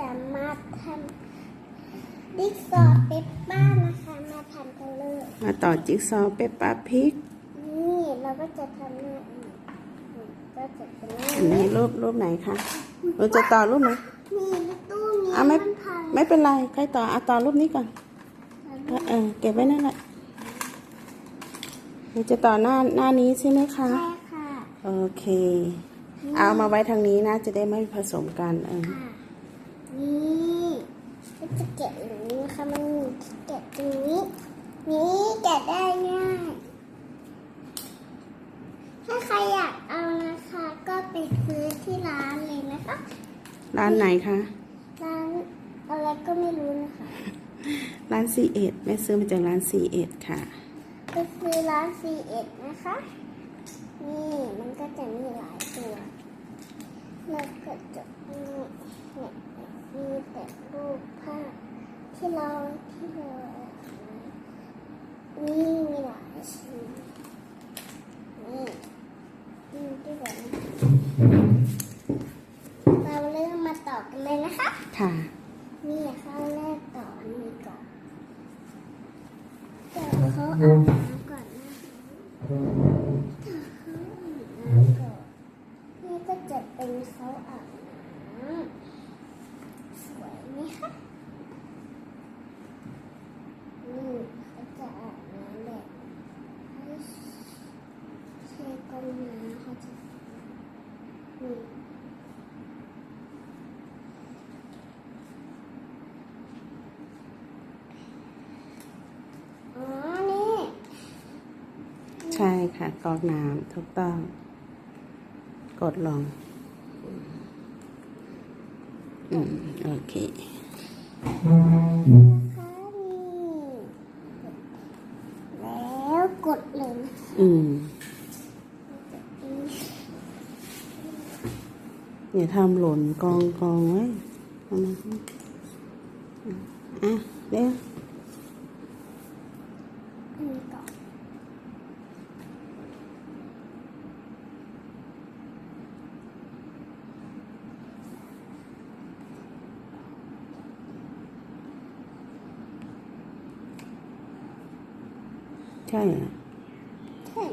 จะมาทำดิกซอว์เปปป้านะคะ มาทำกันเลยมาต่อจิ๊กซอว์เปปปาพิก นี่เราก็จะทำหน้าอีกนี่ก็จะเป็นหน้าอันนี้รูปรูปไหนคะเราจะต่อรูปไหนนี่ในตู้นี้อะไม่มันพังไม่เป็นไรใครต่ออะต่อรูปนี้ก่อนเออเก็บไว้นั่นแหละเราจะต่อหน้าหน้านี้ใช่ไหมคะใช่ค่ะ โอเค เอามาไว้ทางนี้นะจะได้ไม่ผสมกันเออ ค่ะ นี่ก็จะแกะอย่างนี้นะคะมันมีที่แกะตรงนี้ นี่แกะได้ง่ายถ้าใครอยากเอานะคะ ก็ไปซื้อที่ร้านเลยนะคะร้านไหนคะร้านอะไรก็ไม่รู้นะคะร้านซีเอ็ดแม่ซื้อมาจากร้านซีเอ็ดค่ะ ไปซื้อร้าน C1 นะคะ นี่มันก็จะมีหลายตัวแล้วก็จะมีเนี่ยมีแต่รูปภาพที่เราที่เรา นี่มีหลายชิ้นนี่นี่ที่แบบเราเริ่มมาต่อกันเลยนะคะ ค่ะ นี่ข้าแรกต่ออันนี้ก่อนเดี๋ยวเขาอาบน้ำก่อนนะคะเดี๋ยวเขาอาบน้ำก่อนนี่ก็จะเป็นเขาอาบน้ำสวยไหมคะนี่เขาจะอาบน้ำแบบให้ใช้ก้นน้ำเขาจะนี่ อ๋อ นี่ ใช่ค่ะกรอกน้ำถูกต้อง กดลง อืม โอเคนะคะนี่แล้วกดเลยนะอืมอย่าทำหล่นกองกองไว้เอามาอะเร็ว อันนี้ก่อนใช่เหรอใช่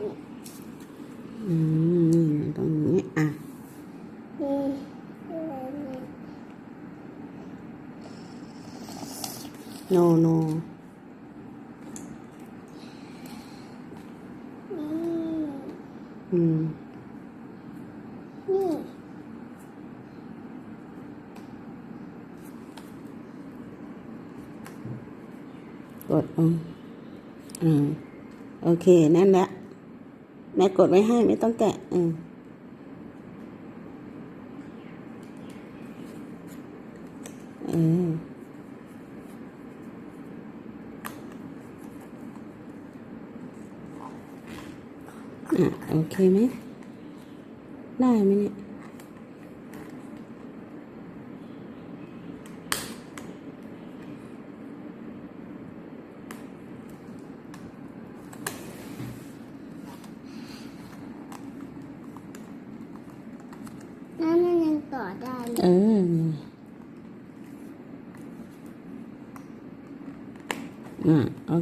เโนโนนี่อืมนี่กดอืมอืมโอเค นั่นแหละ แม่กดไว้ให้ไม่ต้องแกะอืมเอออะโอเคไหมได้ไหมเนี่ย นั่นมันยัง ต่อ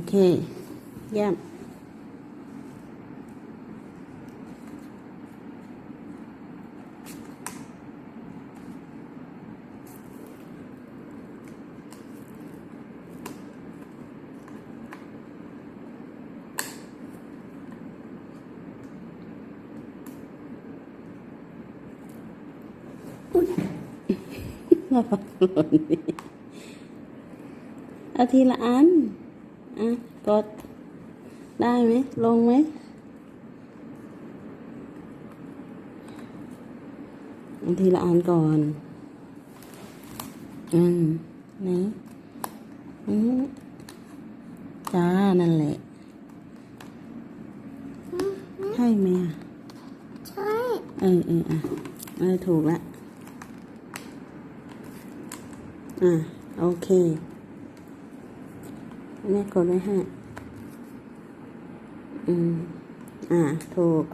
ได้เลเอยอนี่อะโอเคเยี่ยมระวังหล่นดิเอาทีละอัน อะ กด ได้ไหม ลงไหมเอาทีละอันก่อน อืมไหนอืมจ้า นั่นแหละให้ไหมอะ ใช่ เออเอออะเออถูกแล้ว อะโอเคแม่กดไว้ให้อืม อะถูก